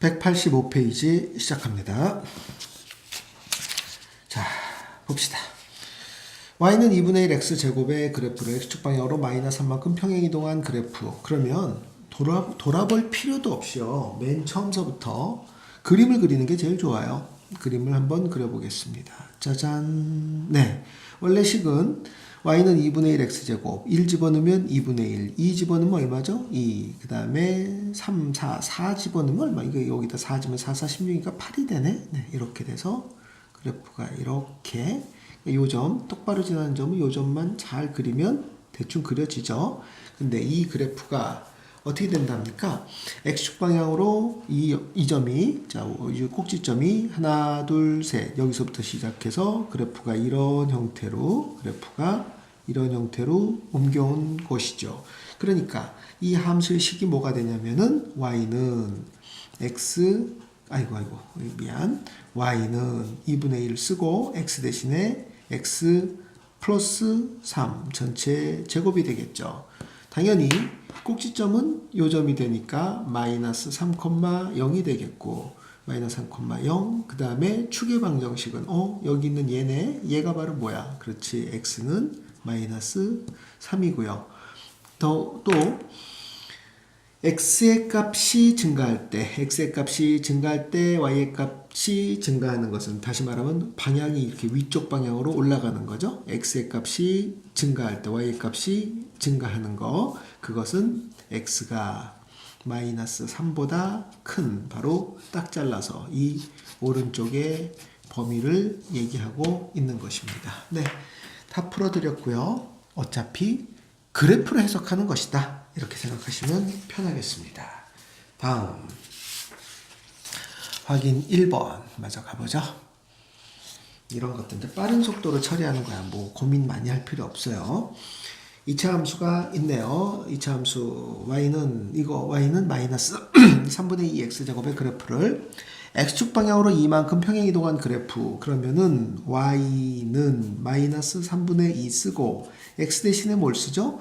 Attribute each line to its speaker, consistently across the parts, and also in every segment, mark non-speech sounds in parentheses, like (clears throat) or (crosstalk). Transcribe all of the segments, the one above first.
Speaker 1: 185페이지 시작합니다. 자, 봅시다. y는 2분의 1 x 제곱의 그래프를 x축 방향으로 마이너스 3만큼 평행 이동한 그래프. 그러면 돌아, 돌아볼 필요도 없이요. 맨 처음서부터 그림을 그리는 게 제일 좋아요. 그림을 한번 그려보겠습니다. 짜잔. 네. 원래 식은 y는 2분의 1 x제곱 1 집어넣으면 2분의 1 2 집어넣으면 얼마죠? 2. 그 다음에 3, 4, 4 집어넣으면 얼마? 이거 여기다 4 집으면 4, 4, 16이니까 8이 되네? 네. 이렇게 돼서 그래프가 이렇게 요점 똑바로 지나는 점은 요 점만 잘 그리면 대충 그려지죠. 근데 이 그래프가 어떻게 된답니까? x축 방향으로 이, 이 점이 자, 이 꼭지점이 하나, 둘, 셋 여기서부터 시작해서 그래프가 이런 형태로 그래프가 이런 형태로 옮겨온 것이죠. 그러니까 이 함수의 식이 뭐가 되냐면은 y는 x 아이고 아이고 미안 y는 2분의 1 쓰고 x 대신에 x 플러스 3 전체 제곱이 되겠죠. 당연히 꼭지점은 요점이 되니까 마이너스 3,0이 되겠고 마이너스 3,0 그 다음에 축의 방정식은 어 여기 있는 얘네 얘가 바로 뭐야? 그렇지 x는 마이너스 3이고요. 또, 또 x의 값이 증가할 때, x의 값이 증가할 때 y의 값이 증가하는 것은 다시 말하면 방향이 이렇게 위쪽 방향으로 올라가는 거죠. x의 값이 증가할 때 y의 값이 증가하는 거, 그것은 x가 마이너스 3보다 큰 바로 딱 잘라서 이 오른쪽의 범위를 얘기하고 있는 것입니다. 네, 다 풀어드렸고요. 어차피 그래프로 해석하는 것이다. 이렇게 생각하시면 편하겠습니다. 다음 확인 1번 마저 가보죠. 이런 것들 빠른 속도로 처리하는 거야. 뭐 고민 많이 할 필요 없어요. 2차 함수가 있네요. 2차 함수 y는 이거 y는 마이너스 (clears throat) 3분의 2 x 제곱의 그래프를 x축 방향으로 이만큼 평행 이동한 그래프 그러면은 y는 마이너스 3분의 2 쓰고 x 대신에 뭘 쓰죠?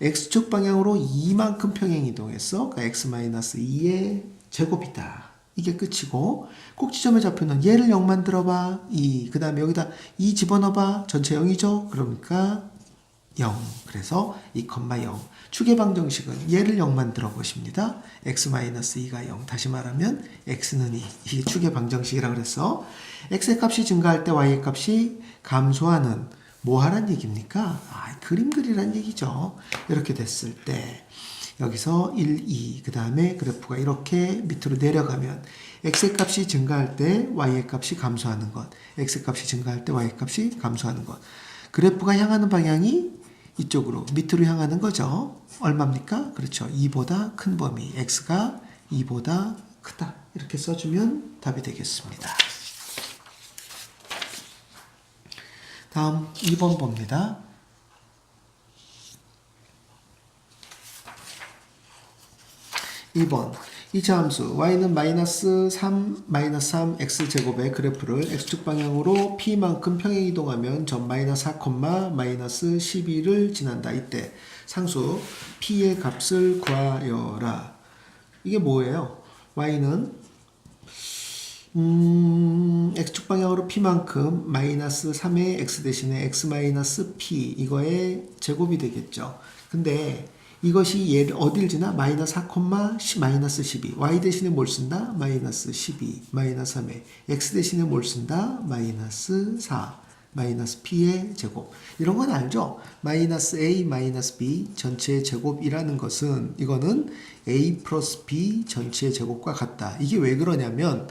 Speaker 1: X축 방향으로 이만큼 평행 이동했어. 그러니까 x 마이너스 2의 제곱이다. 이게 끝이고 꼭지점에 잡혀는 얘를 0 만들어봐. 2. 그 다음에 여기다 2 집어넣어봐. 전체 0이죠? 그러니까 0. 그래서 2,0. 축의 방정식은 얘를 0 만들어 보십니다. x-2가 0. 다시 말하면 x는 2. 이게 축의 방정식이라고 그랬어. x의 값이 증가할 때 y의 값이 감소하는 뭐 하란 얘기입니까? 아, 그림 그리란 얘기죠. 이렇게 됐을 때 여기서 1, 2, 그 다음에 그래프가 이렇게 밑으로 내려가면 x의 값이 증가할 때 y의 값이 감소하는 것, x의 값이 증가할 때 y의 값이 감소하는 것. 그래프가 향하는 방향이 이쪽으로 밑으로 향하는 거죠. 얼마입니까? 그렇죠. 2보다 큰 범위, x가 2보다 크다. 이렇게 써주면 답이 되겠습니다. 다음 2번 봅니다. 2번 2차 함수 y는 마이너스 3 마이너스 3 x 제곱의 그래프를 x축 방향으로 p만큼 평행 이동하면 점 마이너스 4, 마이너스 12를 지난다. 이때 상수 p의 값을 구하여라. 이게 뭐예요? y는 음, x축 방향으로 p만큼 마이너스 3의 x 대신에 x 마이너스 p 이거의 제곱이 되겠죠. 근데 이것이 얘를 어딜 지나? 마이너스 4, 10, 마이너스 12. y 대신에 뭘 쓴다? 마이너스 12, 마이너스 3에 x 대신에 뭘 쓴다? 마이너스 4, 마이너스 p의 제곱. 이런 건 알죠? 마이너스 a, 마이너스 b 전체의 제곱이라는 것은 이거는 a 플러스 b 전체의 제곱과 같다. 이게 왜 그러냐면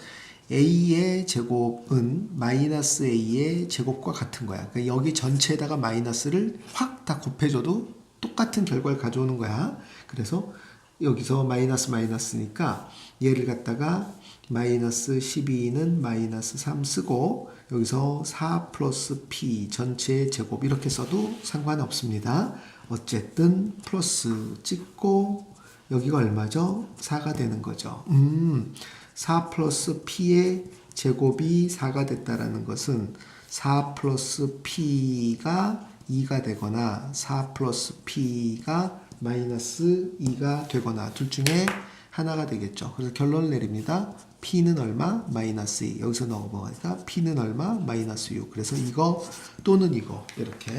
Speaker 1: a의 제곱은 마이너스 a의 제곱과 같은 거야. 그러니까 여기 전체에다가 마이너스를 확 다 곱해줘도 똑같은 결과를 가져오는 거야. 그래서 여기서 마이너스 마이너스니까 얘를 갖다가 마이너스 12는 마이너스 3 쓰고 여기서 4 플러스 p 전체 제곱 이렇게 써도 상관없습니다. 어쨌든 플러스 찍고 여기가 얼마죠? 4가 되는 거죠. 음, 4 플러스 p의 제곱이 4가 됐다라는 것은 4 플러스 p가 2가 되거나 4 플러스 p가 마이너스 2가 되거나 둘 중에 하나가 되겠죠. 그래서 결론을 내립니다. P는 얼마? 마이너스 2. 여기서 넘어가니까 P는 얼마? 마이너스 6. 그래서 이거 또는 이거 이렇게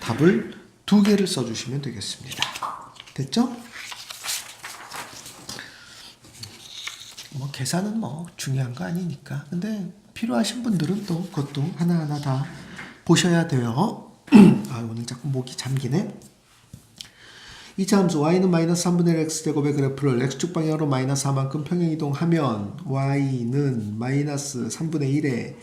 Speaker 1: 답을 두 개를 써주시면 되겠습니다. 됐죠? 뭐 계산은 뭐 중요한 거 아니니까. 근데 필요하신 분들은 또 그것도 하나하나 다 보셔야 돼요. (clears throat) 아 오늘 자꾸 목이 잠기네. 이차 함수 y는 마이너스 3분의 1 x제곱의 그래프를 x축 방향으로 마이너스 4만큼 평행이동하면 y는 마이너스 3분의 1에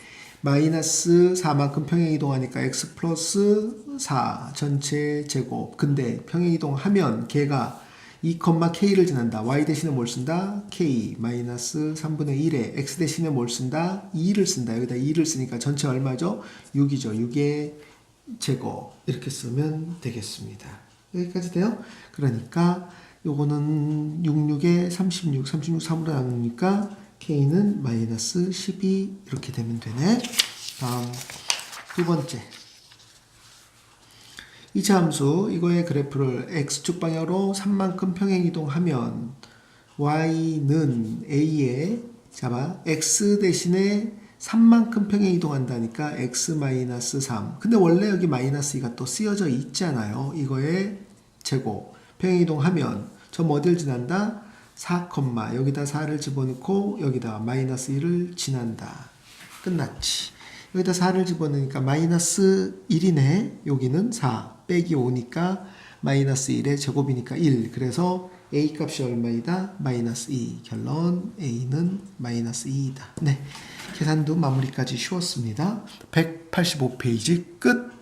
Speaker 1: 마이너스 4만큼 평행이동하니까 x 플러스 4 전체 제곱 근데 평행이동하면 걔가 2,k를 지난다. y 대신에 뭘 쓴다? k 마이너스 3분의 1에 x 대신에 뭘 쓴다? 2를 쓴다. 여기다 2를 쓰니까 전체 얼마죠? 6이죠. 6의 제곱 이렇게 쓰면 되겠습니다. 여기까지 돼요? 그러니까 요거는 66에 36, 36 3으로 나누니까 k는 마이너스 12 이렇게 되면 되네. 다음 두 번째 2차 함수 이거의 그래프를 x축 방향으로 3만큼 평행 이동하면 y는 a에 잡아 x 대신에 3만큼 평행 이동한다니까 x 마이너스 3. 근데 원래 여기 마이너스 2가 또 쓰여져 있잖아요. 이거의 제곱 평행 이동하면 점 어딜 지난다? 4, 여기다 4를 집어넣고 여기다 마이너스 1을 지난다. 끝났지. 여기다 4를 집어넣으니까 마이너스 1이네. 여기는 4 빼기 5니까 마이너스 1의 제곱이니까 1. 그래서 a 값이 얼마이다? 마이너스 2. 결론 a는 마이너스 2이다. 네. 계산도 마무리까지 쉬웠습니다. 185페이지 끝.